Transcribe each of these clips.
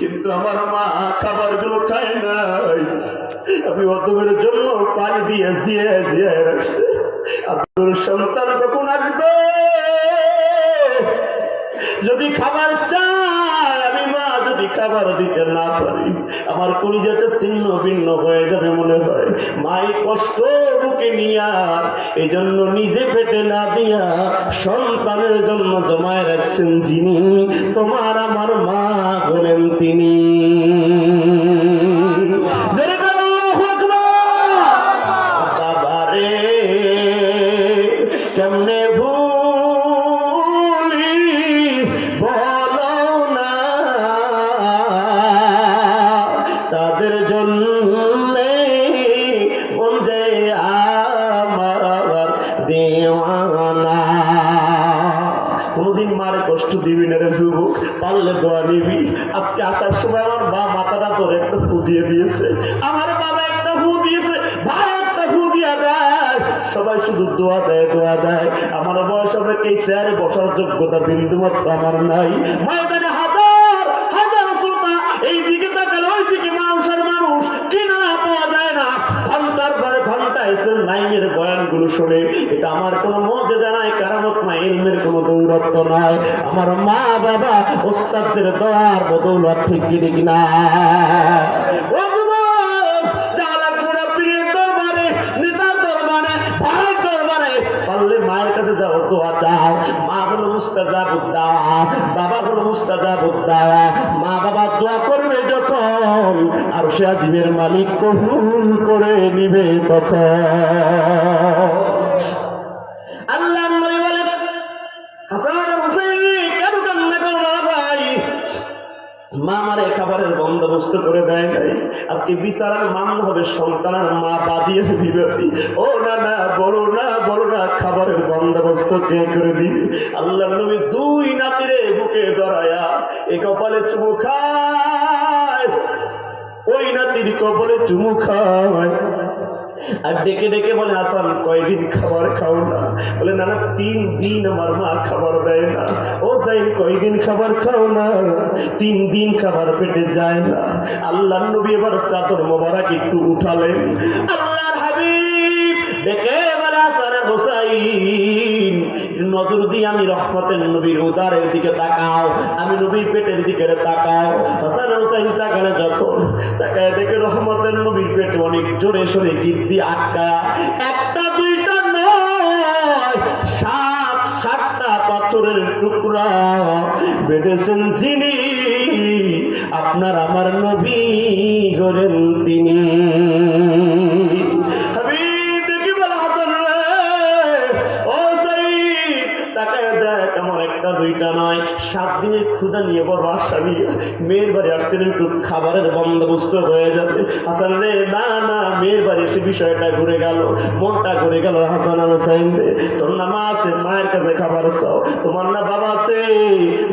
কিন্তু আমার মা খাবারগুলো খায় নাই। আমি অতমের জন্য পানি দিয়ে জিয়ে জিয়ে রাখছে। আব্দুর সন্তান কখন আসবে? যদি খাবার যদি খাবার দিতে না পারি। আমার কলিজাটা ছিন্ন ভিন্ন হয়ে যাবে মনে হয়। কষ্ট বুকে নিয়া এই জন্য নিজে পেটে না দিয়া সন্তানের জন্য জমায় রাখছেন যিনি, তোমার আমার মা বলেন তিনি। কোনদিন মারে কষ্ট দিবি না রে যুবক, পারলে দোয়া নিবি। আজকে আসার সময় আমার মা মাথাটা তোর একটা ফু দিয়ে দিয়েছে। আমার বাবা একটা ফু দিয়েছে, ভাই একটা ফু দিয়া দেয়। সবাই শুধু দোয়া দেয় দোয়া দেয়। আমার বয়স হবে এই চেয়ারে বসার যোগ্যতা বিন্দু মাত্র আমার নাই। ময়দানে শুনে এটা আমার কোনো মজা নাই কারামত না ইলমের কোনো দৌরত্ব নাই। আমার মা বাবা ওস্তাদের দোয়ার বদৌলত ঠিক কি ঠিক না? ও যুবক, যা লাগবে না পীরের দরবারে, নেতার দরবারে, ভাইয়ের দরবারে, পারলে মায়ের কাছে যাও দোয়া চাও। মা বাবা মা বাবা দোয়া যখন আর সে আজিমের মালিক কবুল করে নিবে তখন। আল্লাহ মা মারে খাবারের বন্দোবস্ত করে দেয় নাই। আজকে বিচারের মান হবে সন্তানের মা বাদিয়ে দিবে। ও না না, বলো না বলো না, খাবারের বন্দোবস্ত কে করে দিবে? আল্লাহ নবী দুই নাতিরে বুকে ধরায়া এ কপালে চুমু খায়। ওই নাতির কপালে চুমু খায় আর ডেকে ডেকে বলে, আসান, কয়দিন খাবার খাও না? বলে না না তিন দিন আমার মা খাবার দেয় না। ও যাই কয়দিন খাবার খাও না? তিন দিন খাবার পেটে যায় না। আল্লাহ নবী এবার চাদর মোবারক একটু উঠালেন। আল্লাহর হাবিব ডেকে বলে, আসান হোসাইন নজর দিয়ে আমি রহমতের নবীর উদারের দিকে তাকাও, আমি নবীর পেটের দিকে তাকাও। হাসান তাকালে যখন তাকায় দেখে রহমতের নবীর পেটে অনেক জোরে সোরে কীর্তি আটকা। একটা, দুইটা নয়, সাত, সাতটা পাথরের টুকরা বেঁধেছেন যিনি, আপনার আমার নবী গরেন তিনি। দুইটা নয়, সাত দিনের ক্ষুদা নিয়ে বড় নিয়ে মেয়ের বাড়ি আসছেন একটু খাবারের বন্দোবস্ত হয়ে যাবে। হাসান রে, না না, মেয়ের বাড়ি এসে বিষয়টা ঘুরে গেল। মনটা ঘুরে গেল হাসান আর সাইন তোর না মা আছে, মায়ের কাছে খাবার চাও। তোমার না বাবা আছে,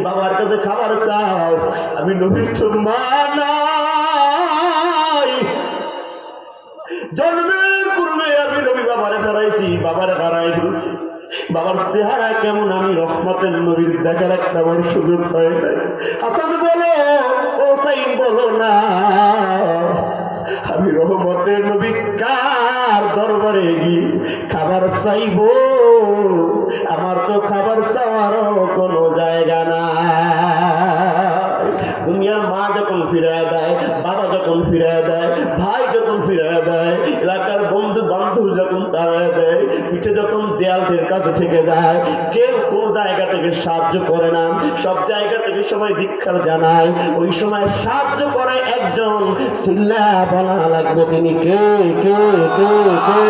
বাবার কাছে খাবার চাও। আমি নবীর তো মা নাই। জন্মের পূর্বে আমি রবি বাবারে হারাইছি বাবারে হারাই ফেলছি বাবার চেহারা কেমন আমি রহমতের নবীর দেখার একটা আমার সুযোগ হয় নাই বলো, ও সাই বলো না, আমি রহমতের নবী কার দরবারে গিয়ে খাবার চাইব? আমার তো খাবার চাওয়ারও কোনো জায়গা না দুনিয়ার মা যখন ফিরায় দেয়, বাবা যখন ফিরায় দেয়, ভাই যখন ফিরায় দেয়, এলাকার বন্ধু বান্ধব যখন তাড়ায় দেয়, পিঠে যখন দেয়ালদের কাছে থেকে যায়, কেউ কোন জায়গা থেকে সাহায্য করে না, সব জায়গা থেকে সবাই দীক্ষার জানায়, ওই সময় সাহায্য করে একজন। সিল্লা বলা লাগবে তিনি কে কে কে কে?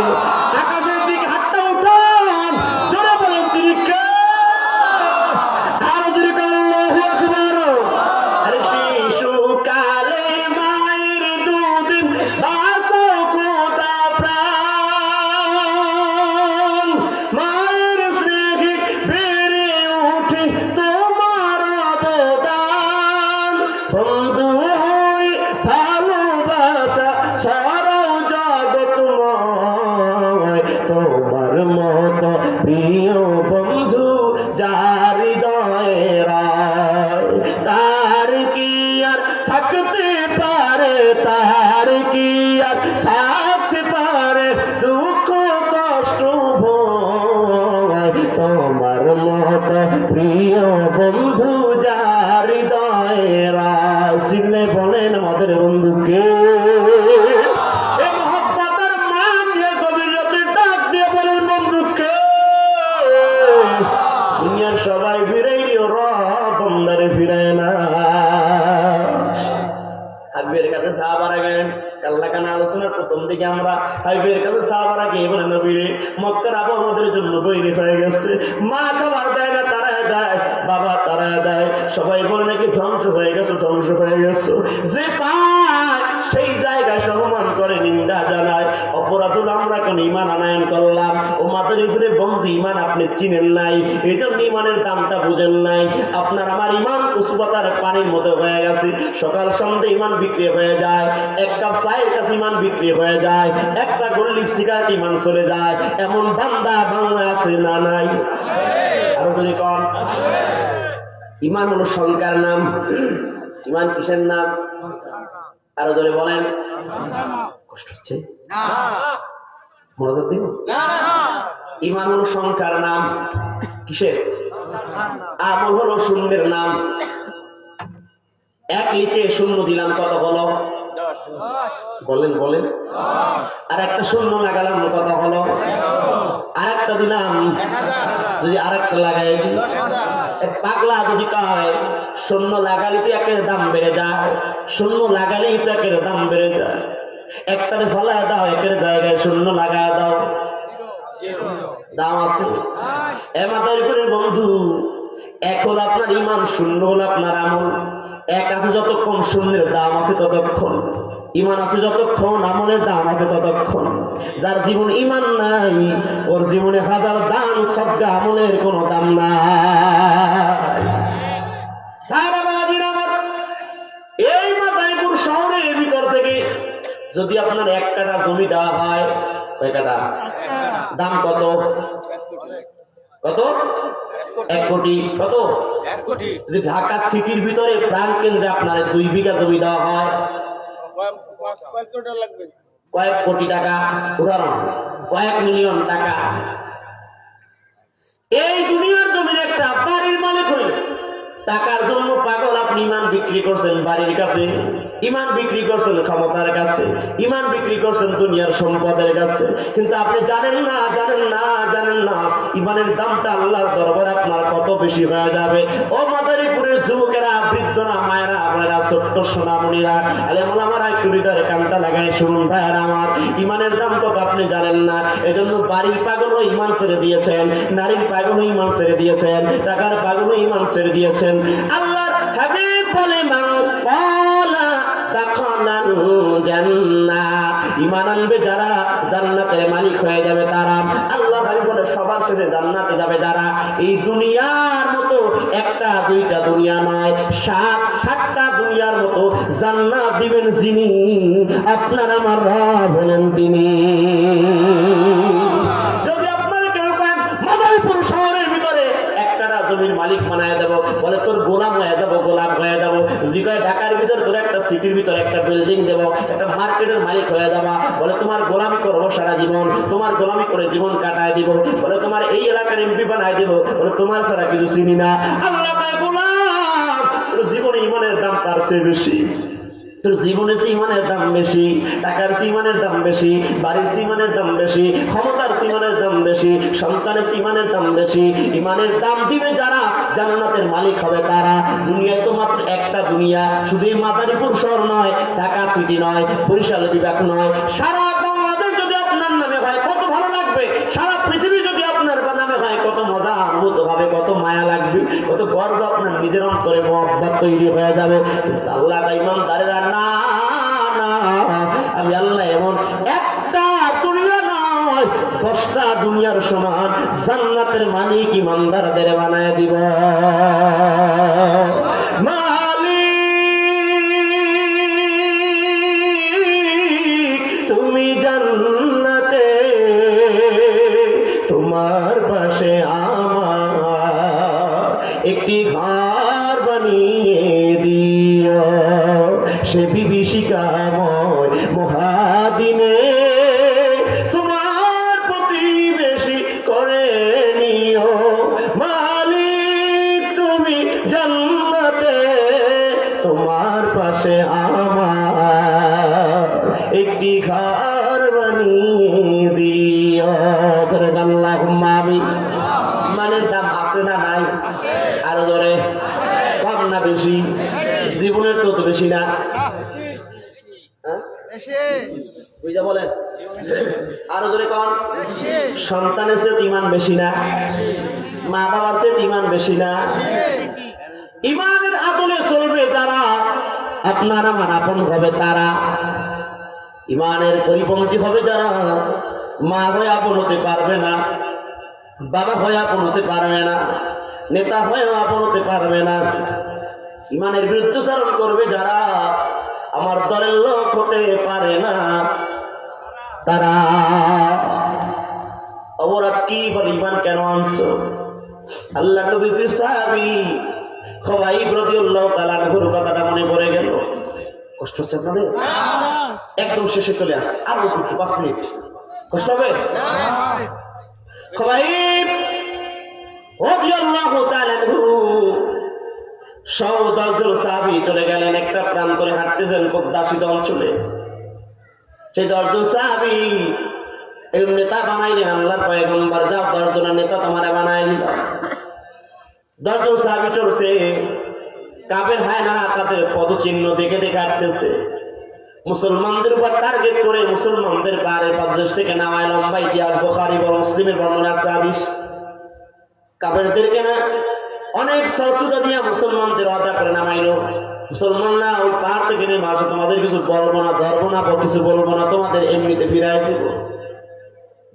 গেছে যে পায় সেই জায়গায় সম্মান করে নিন্দা জানায়। অপরাধ আমরা কোন ইমান আনায়ন করলাম। ও মাথার উপরে বন্ধু ইমান আপনি চিনেন নাই। এই জন্য ইমানের দামটা বুঝেন নাই। আপনার আমার ইমান উসুপাতার পানির মতো হয়ে গেছে। সকাল সন্ধ্যে ইমান বিক্রি হয়ে যায়। এক কাপ চায়ের কাছে ইমান বিক্রি হয়ে যায়। একটা গল্লিপ সিগারেট ইমান চলে যায়। এমন বান্দা বাংলা আছে না নাই? আরও যদি কন। ইমান হলো সংখ্যার নাম। ইমান কিসের নাম আরও ধরে বলেন। কষ্ট হচ্ছে? মনোযোগ দিন। ইমান হলো সংখ্যার নাম। কিসের? আমল হলো শূন্যের নাম। এক লিখে শূন্য দিলাম কত হলো? বলেন বলেন। আর একটা শূন্য লাগালাম কত হলো? আর একটা দিলাম যদি আর একটা লাগাই পাগলা যদি কয়, শূন্য লাগালে তো একের দাম বেড়ে যায়, শূন্য লাগালেই তো একের দাম বেড়ে যায়। একটারে ফলায় দাও, একের জায়গায় শূন্য লাগায় দাও। দাম আছে? এ মাথার উপরে বন্ধু, এক হলো আপনার ইমান, শূন্য হলো আপনার আমল। এক আছে যতক্ষণ শূন্যের দাম আছে ততক্ষণ। ইমান আছে যতক্ষণ আমলের দাম আছে ততক্ষণ। যার জীবন ইমান নাই ওর জীবনে হাজার দাম সবটা আমলের কোনো দাম নাই। এই শহরের ভিতর থেকে যদি আপনার এক কাটা জমি দেওয়া হয় কয় কাটা দাম কত? কত? এক কোটি। কত? এক কোটি। যদি ঢাকা সিটির ভিতরে প্রাণ কেন্দ্রে আপনার দুই বিঘা জমি দেওয়া হয় কয়েক কোটি টাকা উদাহরণ, কয়েক মিলিয়ন টাকা। এই দুনিয়ার জমির একটা বাড়ির মালিক হইল টাকার জন্য পাগল আপনি ইমান বিক্রি করছেন বাড়ির কাছে। ইমান বিক্রি করছেন ক্ষমতার কাছে, ইমান বিক্রি করছেন দুনিয়ার সম্পদের কাছে। কিন্তু আপনি জানেন না জানেন না জানেন না, ইমানের দামটা আল্লাহর দরবারে আপনার কত বেশি হয়ে যাবে। ও মাদারীপুরের যুবকেরা, বৃদ্ধরা, মায়েরা আপনারা ছোট্ট সোনামণিরা, আলে মোলামারা একটু হৃদয়ের কানটা লাগাই শুনুন, ভাইয়ার আমার, ইমানের দাম কত আপনি জানেন না। এজন্য বাড়ির পাগলও ইমান ছেড়ে দিয়েছেন, নারীর পাগলও ইমান ছেড়ে দিয়েছেন, টাকার পাগলও ইমান ছেড়ে দিয়েছেন। আল্লাহর হাবিব বলে মান আনবে যারা, জান্নাতের মালিক হয়ে যাবে তারা। আল্লাহ ভাই বলে, সবার সাথে জান্নাতে যাবে যারা। এই দুনিয়ার মতো একটা, দুইটা দুনিয়া নয়, সাত, সাতটা দুনিয়ার মতো জান্নাত দিবেন যিনি। আপনার আমার রব হলেন তিনি। জমির মালিক বানায় দেবো, বলে তোর গোলাম হয়ে যাব, গোলাম হয়ে যাব। যদি ঢাকার ভিতর তোর একটা সিটির ভিতর একটা বিল্ডিং দেবো, একটা মার্কেটের মালিক হয়ে যাবা। বলে তোমার গোলামি করব সারা জীবন, তোমার গোলামি করে জীবন কাটায় দিব। বলে তোমার এই এলাকার এমপি বানায় দিব, বলে তোমার ছাড়া কিছু চিনি না। জীবনে ইমানের দাম তার চেয়ে বেশি। তোর জীবনে ইমানের দাম বেশি, টাকার সিমানের দাম বেশি, বাড়ির সিমানের দাম বেশি, ক্ষমতার সিমানের দাম বেশি, সন্তানের সিমানের দাম বেশি, ইমানের দাম দিবে যারা, জান্নাতের মালিক হবে তারা। দুনিয়া তো মাত্র একটা দুনিয়া, শুধু মাদারীপুর শহর নয়, ঢাকা সিটি নয়, বরিশাল বিভাগ নয়, সারা বাংলাদেশ যদি আপনার নামে হয় কত ভালো লাগবে সারা পৃথিবী যদি আপনার নামে হয় কত মজা অনুভূত হবে, কত মায়া লাগবে, কত গর্ব আপনার নিজের অন্তরে মহব্বত তৈরি হয়ে যাবে। আল্লাহ ইমানদারেরা না না আমি আল্লাহ এমন একটা দুনিয়া নয়, দশটা দুনিয়ার সমান, জান্নাতের মালিক ইমানদারদের বানায় দিব। সন্তানের চেয়ে ইমান বেশি না? মা বাবার চেয়ে ইমান বেশি না? ইমানের আদলে চলবে যারা, আপনার আমার আপন হবে তারা। ইমানের পরিপন্থী হবে যারা, মা হয়ে আপন হতে পারবে না, বাবা হয়ে আপন হতে পারবে না, নেতা হয়েও আপন হতে পারবে না। ইমানের বিরুদ্ধচারণ করবে যারা, আমার দলের লোক হতে পারে না। তারা কি বলে ইমান কেন আনছো? আল্লাহ নবী সাহাবি সবাই প্রতি আল্লাহ তালার কথাটা মনে পড়ে গেল। কষ্ট হচ্ছে আপনাদের? একদম শেষে চলে আসছে। আর পাঁচ মিনিট। কষ্ট হবে? সবাই রাদিয়াল্লাহু তাআলা আনহু। সব সাহাবী চলে গেলেন একটা প্রান্তরে হাঁটতেছেন পদ্মাশিত অঞ্চলে। সেই দশজন সাহাবী এই নেতা বানাইলেন আল্লাহর পয়গম্বর যাও দশজনের নেতা তোমারে বানাই দিল দশজন সাহাবী চলছে। কাবের হায় না তাদের পদচিহ্ন দেখে দেখে হাঁটতেছে। মুসলমানদের উপর টার্গেট করে মুসলমানদের পারে প্রদেশ থেকে নামায় লম্বা ইতিহাস, বোখারি বা মুসলিমের বর্ণনা আছে, হাদিস। কাবেরদেরকে না অনেক সহসুতা দিয়ে মুসলমানদের অদা করে নামাইলো। মুসলমানরা ওই পাহাড় থেকে নেমে আসো, তোমাদের কিছু বলব না, ধরবো না কিছু বলব না, তোমাদের এমনিতে ফিরাই দেব।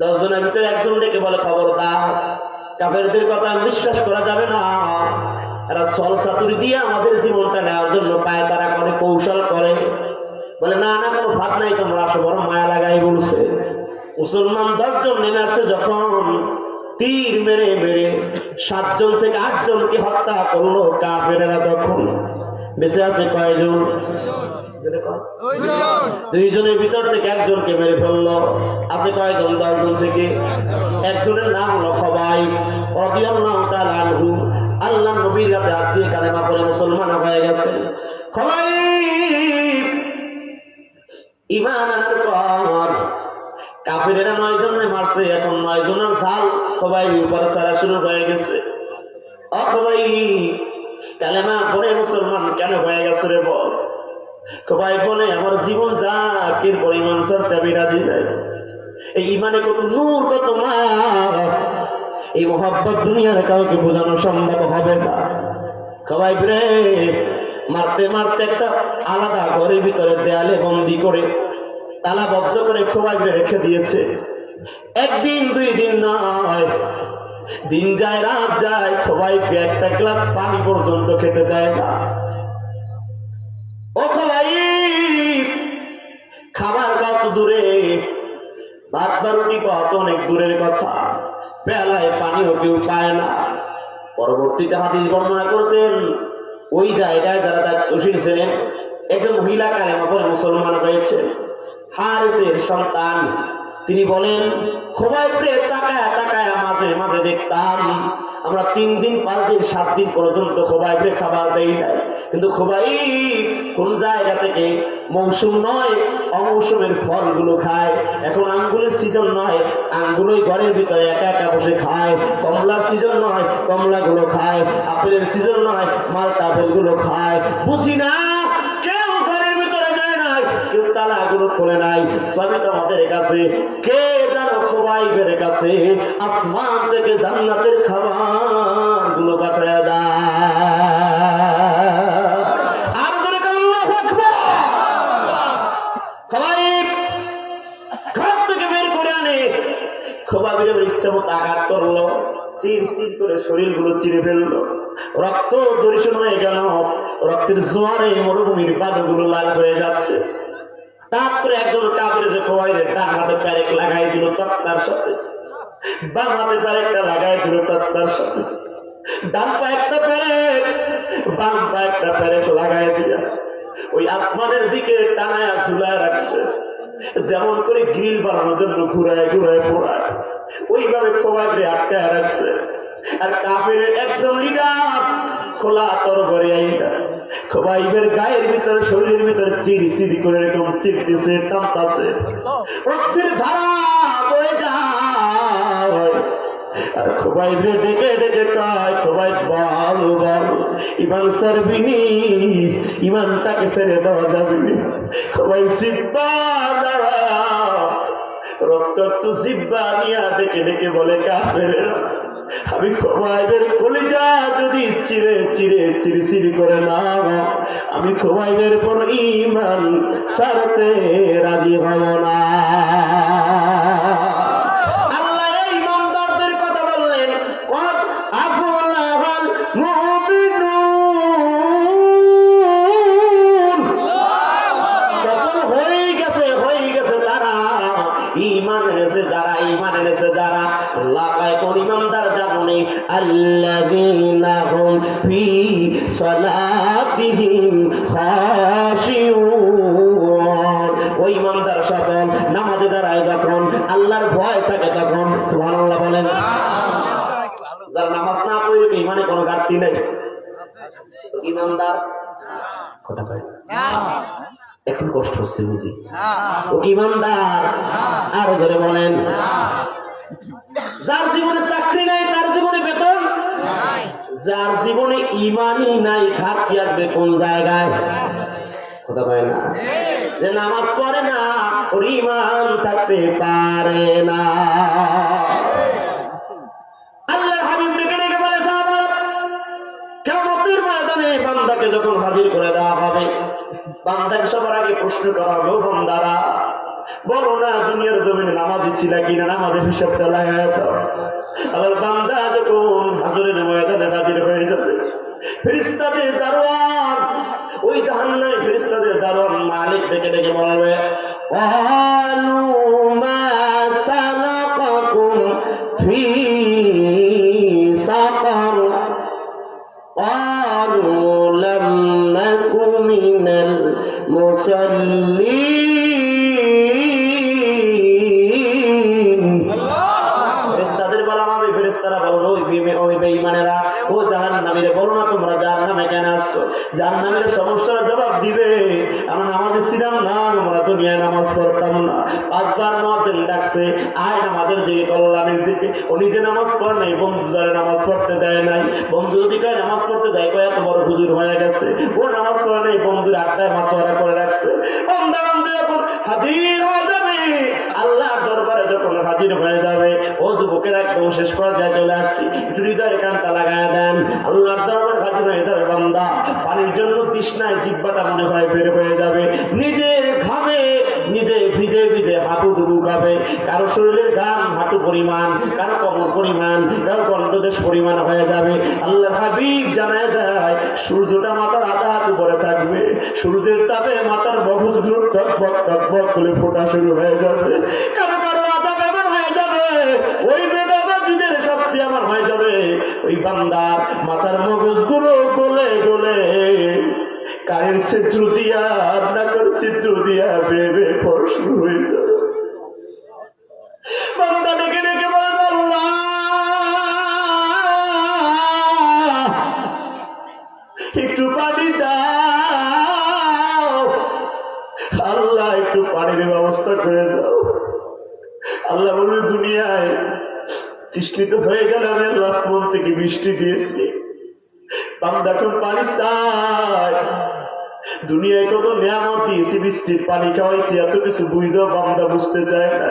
দশজনের ভিতরে একজন ডেকে বলে খবর দা কাবেরদের কথা বিশ্বাস করা যাবে না। এরা সল সাতুরি দিয়ে আমাদের জীবনটা নেওয়ার জন্য পায় তারা করে, কৌশল করে। বলে, না না, কোনো ভাত নাই, তোমরা আসো বড় মায়া লাগাই, বলছে। মুসলমান দশজন নেমে আসছে যখন তীর মেরে মেরে সাতজন থেকে আটজনকে হত্যা করল কাফেরেরা তখন। বেঁচে আছে কয়জন। দুইজনের ভিতর থেকে একজনকে মেরে ফেলল। আছে কয়জন দশজন থেকে? একজনের নাম হলো সবাই রাদিয়াল্লাহু তাআলা আনহু। আল্লাহ নবীর হাত দিয়ে কালেমা করে মুসলমান হয়ে গেছে। সবাই ইমান আনার পর কাফিরেরা নয় জনে মারছে, এখন নয় জনের ঝাল সবাই উপরে শুরু হয়ে গেছে। সবাই কালেমা পরে মুসলমান কেন হয়ে গেছে রে বল? সবাই বলে, আমার জীবন যা, কির পরিমাণ সরতে আমি রাজি নাই। এই ইমানে কত নূর, কত মা এই মোহাব্বত দুনিয়ার কাউকে বোঝানো সম্ভব হবে না। সবাই রে মারতে মারতে একটা আলাদা ঘরের ভিতরে দেয়ালে বন্দি করে, তালাবদ্ধ করে খোয়াইবে রেখে দিয়েছে। একদিন, দুই দিন নয়, দিন যায়, রাত যায় খোয়াইকে একটা গ্লাস পানি পর্যন্ত খেতে দেয় না। খাবার কত দূরে। ভাত রুটি কত অনেক দূরের কথা। বেলায় পানিও কেউ খায় না। পরবর্তীতে হাদিস বর্ণনা করছেন, ওই জায়গায় যারা দায়িত্বশীল ছিলেন, একজন মহিলা কালেমা পরে মুসলমান হয়েছে। হারিসের সন্তান তিনি বলেন খোবাই প্রে তাকায় তাকায় মাঝে মাঝে দেখতাম। আমরা তিন দিন, পাঁচ দিন, সাত দিন পর্যন্ত খোবাই প্রে খাবার দেই নাই। কিন্তু খোবাই কোন জায়গা থেকে মৌসুম নয়, অমৌসুমের ফলগুলো খায়। এখন আঙ্গুলের সিজন নয়, আঙ্গুলোই ঘরের ভিতরে একা একা বসে খায়। কমলার সিজন নয়, কমলাগুলো খায়। আপেলের সিজন নয়, মালটা আপেলগুলো খায়। বুঝি না কেউ ঘরের ভিতরে যায় নাই কেউ তালাগুলো খুলে নাই সবই তো আমাদের কাছে, কে জানো খোবাইবের কাছে? আসমান থেকে জান্নাতের খাবারগুলো পাঠায় চির গেল রক্তের জোয়ারে মরুভূমির পাদগুলো লাল হয়ে যাচ্ছে। তারপরে একজন কাপড়ে যে খোয়াইলে ডান হাতে প্যারেক লাগাই দিল তত্তার সাথে। বাম হাতে প্যারেকটা লাগাই দিল তত্তার সাথে। ডান পা একটা প্যারেক বাম পা একটা প্যারেক লাগাই দিয়া ওই আসমানের দিকে টানায় ঝুলায় রাখছে। যেমন করে গ্রিল বানানোর জন্য ঘুরায় ঘুরায় পোড়ায় ওইভাবে খোবাইকে আটকায় রাখছে। আর কাপের একদম লিডার খোলা তর ঘরে আইনা খোবাইবের গায়ের ভিতরে, শরীরের ভিতরে চিরি চিরি করে এরকম চিরতেছে টানতাছে রক্তের ধারা বয়ে যায়। আর ডেকে ডেকে খোবাই ইমান সারবিনি ইমানটাকে ছেড়ে দেওয়া যাবে খোবাই সিব্বা রক্তাক্ত সিব্বা নিয়া ডেকে ডেকে বলে কাফের আমি খোবাইবের কলিজা যদি চিরে চিরে চির চির করে না আমি খোবাইবের কোন ইমান সারতে রাজি হব না। হচ্ছে বুঝি ও কি ইমানদার? আরও ধরে বলেন। যার জীবনে চাকরি নাই তার জীবনে বেতন? যার জীবনে ইমানই নাই ঘাটতি আসবে কোন জায়গায়? কথা কয় না। যে নামাজ পড়ে না ওর ইমান থাকতে পারে না। বান্দাকে যখন হাজির করে দেওয়া হবে বান্দাকে সবার আগে প্রশ্ন করা হবে, "ও বান্দারা, বলো না দুনিয়ার জমিনে নামাজি ছিল কিনা? নামাজের হিসাবটা লাগায় আবার বান্দা যখন হাজরের ময়দানে হাজির হয়ে যাবে ফেরিস্তাদের দারোয়ান, ওই জাহান্নায় ফেরিস্তাদের দারোয়ান মালিক ডেকে ডেকে বলবে "ক্বালু মা সালাকাকুম ফি المصلين জাহান্নামীরে বলো না তোমরা জাহান্নামে কেন আসছো? জাহান্নামের সমস্যার জবাব দিবে। আমরা নামাজে ছিলাম না, আমরা দুনিয়ায় নামাজ পড়তাম না। পাঁচবার নামাজের ডাকছে, আয় নামাজের দিকে কল্যাণের দিকে। ও নিজে নামাজ পড়ে নাই, বন্ধু দ্বারা নামাজ পড়তে দেয় নাই। বন্ধু যদি কয় নামাজ পড়তে দেয়, কয় এত বড় হুজুর হয়ে গেছে। ও নামাজ পড়ে নাই, বন্ধুর আড্ডায় মাতোয়ারা করে রাখছে। বন্ধু আল্লাহ দরবারে যখন হাজির হয়ে যাবে, ও যুবকের একদম শেষ পর্যায়ে চলে আসছি। হৃদয়ের কানটা লাগায় দেন। আল্লাহর হাজির হয়ে যাবে বান্দা। পানির জন্য তৃষ্ণায় জিব্বাটা মনে হয় বের হয়ে যাবে। নিজের ঘামে নিজে ভিজে ভিজে হাঁটু ডুবু খাবে কারও শরীরের ঘাম হাঁটু পরিমাণ, কারও কমর পরিমাণ, কারও কণ্ঠদেশ পরিমাণ হয়ে যাবে। আল্লাহ হাবিব জানায় দেয়, সূর্যটা মাথার আধা হাত উপরে থাকবে। সূর্যের তাপে মাথার মগজগুলো টকবক টকবক করে ফোটা শুরু হয়ে যাবে। কারও কারও আধা বেমার হয়ে যাবে। ওই বেদাবাজিদের শাস্তি আমার হয়ে যাবে। ওই বান্দার মাথার মগজগুলো গলে গলে কারের ছিদ্র দিয়া নাকের ছিদ্র দিয়া বেবে পর শুরু হয়ে যাবে বান্দা ডেকে ডেকে বলবে একটু পানি দাও। আল্লাহ, একটু পানির ব্যবস্থা করে দাও। আল্লাহ বলবে দুনিয়ায় তৃষ্ণিত হয়ে গেলে আমি আল্লাহ থেকে বৃষ্টি দিয়েছি। বান্দা এখন পানি চায় দুনিয়ায় কত নিয়ামত দিয়েছি, বৃষ্টির পানি খাওয়াইছি, এত কিছু বুঝতেও বান্দা বুঝতে চায় না।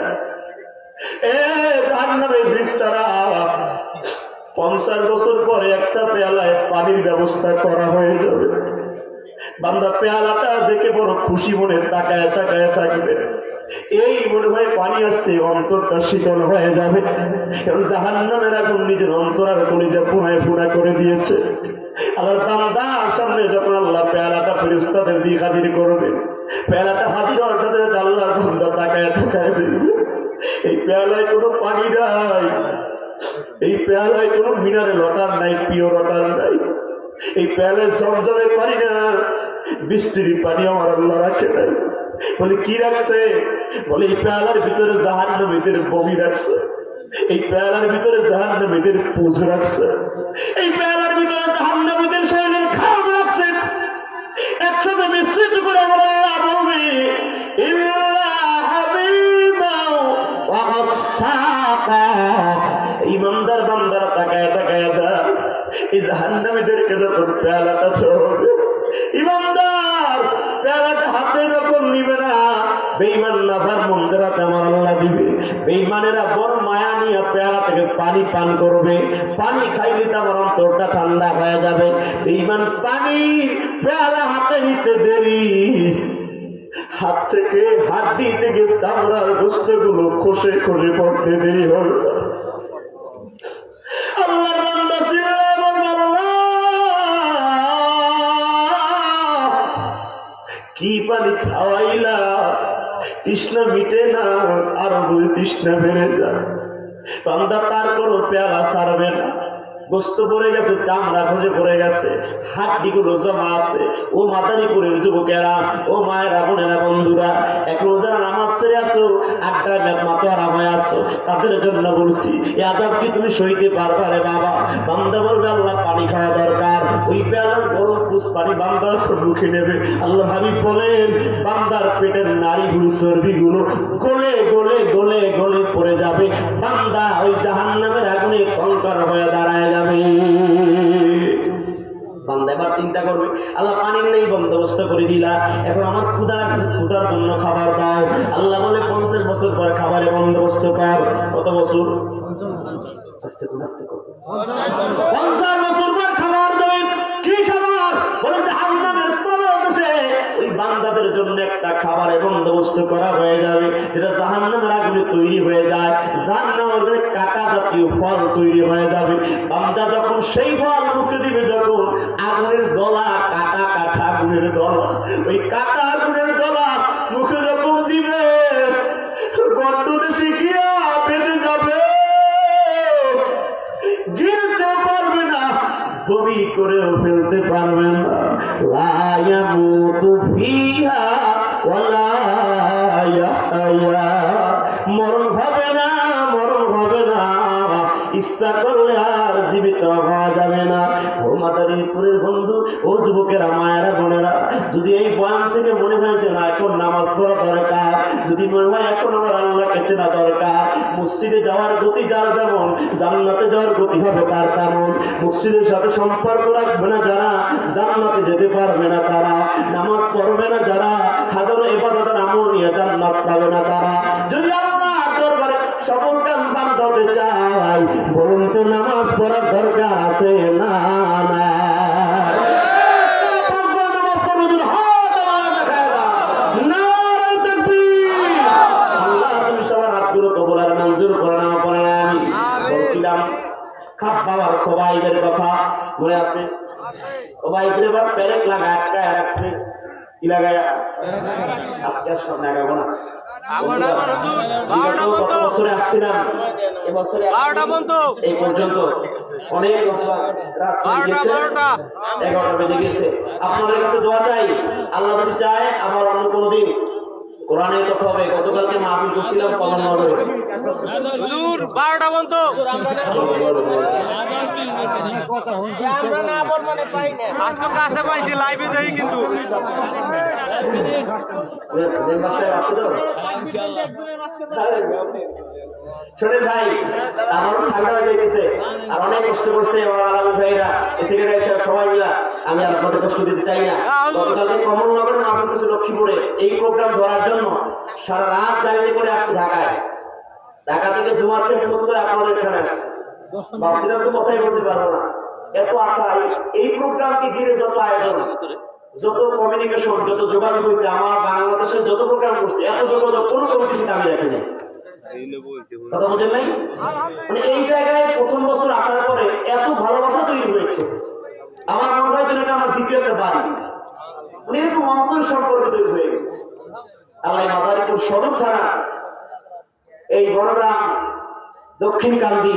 পঞ্চাশ বছর পরে একটা পেয়ালায় পানির ব্যবস্থা করা হয়ে যাবে। বান্দা পেয়ালাটা দেখে বড় খুশি মনে তাকায় তাকায় থাকবে। এই মনে হয় পানি আসছে, অন্তরটা শীতল হয়ে যাবে। এবং জাহান নামের এখন নিজের অন্তর আর কলিজা পুনায় পুনা করে দিয়েছে। আল্লাহ বান্দার সামনে যখন আল্লাহ পেয়ালাটা ফেরিস্তাদের দিক হাজির করবে, পেয়ালাটা হাজির হওয়ার সাথে আল্লাহর বান্দা তাকায় তাকায় দেখবে, এই পেয়ালায় কোনো পানি নাই। এই পেয়ালায় কোনো মিনারেল ওয়াটার নাই পিওর ওয়াটার নাই। এই পেয়ালায় জমজমে পারি না বৃষ্টির পানি আমার আল্লাহ রাখে নাই। বলে, কি রাখছে? বলে, এই পেয়ালার ভিতরে জাহান নবীদের বমি রাখছে। এই পেয়ালার ভিতরে জাহান নবীদের পুজ রাখছে। এই পেয়ালার ভিতরে জাহান নবীদের শরীরের খারাপ রাখছে। একসাথে মিশ্রিত করে আমার আল্লাহ বলবে। ইমানদার বান্দারা তাকায় তাকায় দা এই জাহান্নামীদেরকে যখন পেয়ালাটা চলবে, ইমানদার আল্লাহ পেয়ালা থেকে পানি পান করবে। পানি খাইলে অন্তরটা ঠান্ডা হয়ে যাবে। বেইমান পানি হাতে নিতে দেরি। হাত থেকে হাড্ডি থেকে চামড়ার খসে খসে পড়তে দেরি হবে আল্লাহর কি পানি খাওয়াইলা? তৃষ্ণা মিটে না, আর তৃষ্ণা বেড়ে যায়। বান্দা তার কোনো পেয়ালা ছাড়বে না। গোস্ত পড়ে গেছে, চামড়া খসে পড়ে গেছে হাড্ডি গুলো জমা আছে। ও মাদারীপুরের যুবকেরা, ও মায়েরা, বোনেরা, বন্ধুরা, এখনও যারা নামাজ ছেড়ে আসো আড্ডা মাতোয়ারা হয়ে আসো তাদের জন্য বলছি এই আজাব কি তুমি সইতে পারবা রে বাবা? বান্দা বলবে, আল্লাহ পানি খাওয়া দরকার। ওই পেয়ালার গরম পুষ পানি বান্দার মুখে নেবে। আল্লাহ হাবিব বলেন, বান্দার পেটের নারীগুলো চর্বিগুলো গলে গলে গলে গলে পড়ে যাবে। বান্দা ওই জাহান্নামের আগুনে কঙ্কর হয়ে দাঁড়ায় যাবে। বান্দা, এবার চিন্তা করবে, আল্লাহ পানির নেই বন্দোবস্ত করে দিলা। এখন আমার ক্ষুদা ক্ষুদার জন্য খাবার দাও। আল্লাহ বলে, পঞ্চাশ বছর পরে খাবারের বন্দোবস্ত কর। কত বছর? আস্তে আস্তে পঞ্চাশ বছর পর খাবার দেবেন কি খাবার? বলে জাহান্নামের তলদেশে ওই বান্দাদের জন্য একটা খাবারের বন্দোবস্ত করা হয়ে যাবে, যেটা জাহান্নামের আগুনে তৈরি হয়ে যায়। কাটা জাতীয় ফল তৈরি হয়ে যাবে। বান্দা যখন সেই ফল মুখে দিবে, যখন আগুনের দলা, কাটা কাটা আগুনের দলা, ওই কাটা আগুনের দলা মুখে যখন দিবে গন্ডতে শিখিয়া বেঁধে যাবে। গিলতে পারবে না, বমি করেও ফেলতে পারবে না। লায়ামুতু ফিহা ইচ্ছা করলে আর জীবিত হওয়া যাবে না। ও মাদারীপুরের বন্ধু, ও যুবকেরা, মায়েরা, বোনেরা, যদি এই বয়ান থেকে মনে হয় যে না, এখন নামাজ পড়া দরকার, যদি মনে হয় এখন আমার আল্লাহকে চেনা দরকার, মসজিদে যাওয়ার গতি যার যেমন, জান্নাতে যাওয়ার গতি হবে তার তেমন। মসজিদের সাথে সম্পর্ক রাখবে না যারা, জান্নাতে যেতে পারবে না তারা। নামাজ পড়বে না যারা, হাজারো এবাদতের আমল নিয়ে জান্নাত পাবে না তারা। যদি সকল কাম বান্ধবে চাই, বলুন তো নামাজ পড়ার দরকার আছে না হাত সবার খোবাইবের কথা মনে আছে? খোবাইবের প্যারেক লাগা আটকায় রাখছে। কি লাগায়া? আজকে সব বছরে আসছিলাম এবছরে বারোটা বন্ধু। এই পর্যন্ত অনেক রাত গেছে বারোটা, বারোটা। এগারোটা বেজে গেছে আপনাদের কাছে দোয়া চাই। আল্লাহ যদি চায় আবার অন্য কোনো দিন কোরআনের কথা হবে। গতকালকে মাহফিল করছিলাম কমল নগরে হুজুর বারোটা বন্ধ। আমরা না বল মানে পাই না। আজকে কাছে পাইছি লাইভে যাই কিন্তু। লক্ষ্মীপুরে এই প্রোগ্রাম ধরার জন্য সারা রাত জার্নি করে আসছে ঢাকায়। ঢাকা থেকে জুমার থেকে মতো করে আপনাদের এখানে আসছে। ভাবছিলাম তো কথাই বলতে পারব না। এত আশা, এই প্রোগ্রামকে ঘিরে যত আয়োজন যত কমিউনিকেশন যত যোগাযোগ হয়েছে আমার বাংলাদেশে যত প্রোগ্রাম করছে, এত যোগাযোগ কোনো কমিটির আমি রাখি নাই। কথা বলছেন নাই? মানে এই জায়গায় প্রথম বছর আসার পরে এত ভালোবাসা তৈরি হয়েছে। আমার মনে হয় যেন এটা আমার দ্বিতীয় একটা বাড়ি। মানে এরকম অন্তর সম্পর্ক তৈরি হয়ে গেছে। এই বড়গ্রাম, দক্ষিণ কান্দি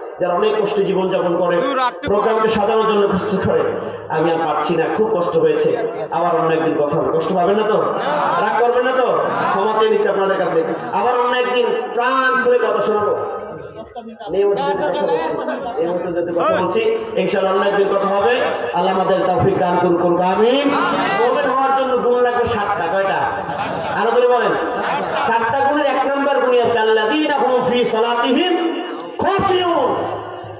যারা অনেক কষ্টে জীবন যাপন করে প্রোগ্রামকে সাজানোর জন্য কষ্ট করে আমি আর পাচ্ছি না খুব কষ্ট হয়েছে। আবার অন্য একদিন কথা হবে। কষ্ট পাবেন না তো? রাগ করবেন না তো? ক্ষমা চেয়ে নিচ্ছি আপনাদের কাছে। আবার অন্য একদিন প্রাণ করে কথা শোনাবো। কথা হবে। আল্লাহ আমাদের তৌফিক দান করুন করুন আমিন। হওয়ার জন্য গুণ লাগবে সাতটা কয়টা? আরও করে বলেন।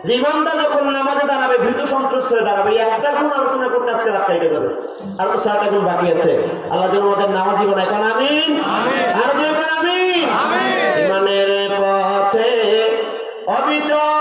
জীবনটা যখন নামাজে দাঁড়াবে ভীত সন্ত্রস্ত হয়ে দাঁড়াবে একটা গুণ আলোচনা করতে আজকে রাত কাটে যাবে। আর তো সারাটা গুণ বাকি আছে। আল্লাহ যেন আমাদের নামাজ জীবন এখন আমি আর যে আমি মানে ইমানের পথে অবিচল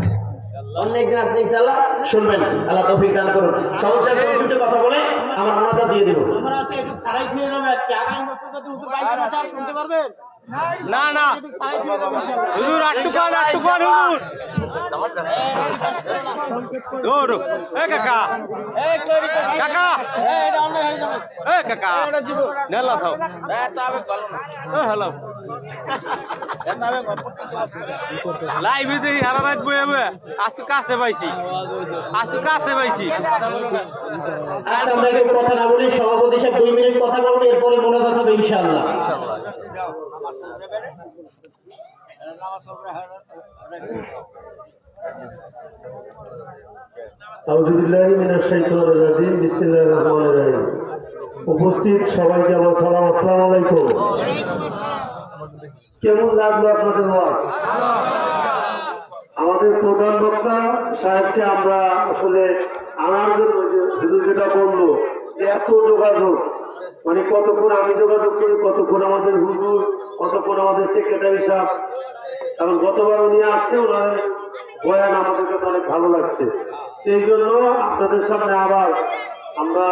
অন্য একদিন আসলে ইনশাল্লাহ শুনবেন। আল্লাহ তৌফিক দান করুন। সংক্ষিপ্ত কথা বলে আমার ওনাটা দিয়ে দিব। না না। হুজুর আটটু পান আটটু পান হুজুর। দৌড়। এ কাকা। কাকা। এ কাকা। নেলা থাও এ হ্যালো লাইভে দেখি হারা রাত বয়ে বয়ে। আজকে কাছে কাছে আর কথা না বলি সভাপতি সাহেব দুই মিনিট কথা এরপরে কথা ইনশাআল্লাহ উপস্থিত সবাইকে আমার সালাম, আসসালামু আলাইকুম। কেমন লাগল আপনাদের ওয়াজ আমাদের প্রধান বক্তা সাহেবকে আমরা আসলে আনার জন্য যেটা বলল এত যোগাযোগ মানে কতক্ষণ আমি যোগাযোগ করি, কতক্ষণ আমাদের হুজুর, কতক্ষণ আমাদের সেক্রেটারি সাহেব। কারণ গতবার উনি আসছে, ওনার বয়ান আমাদের কাছে অনেক ভালো লাগছে। সেই জন্য আপনাদের সামনে আবার আমরা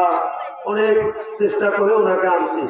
অনেক চেষ্টা করে ওনাকে আনছি।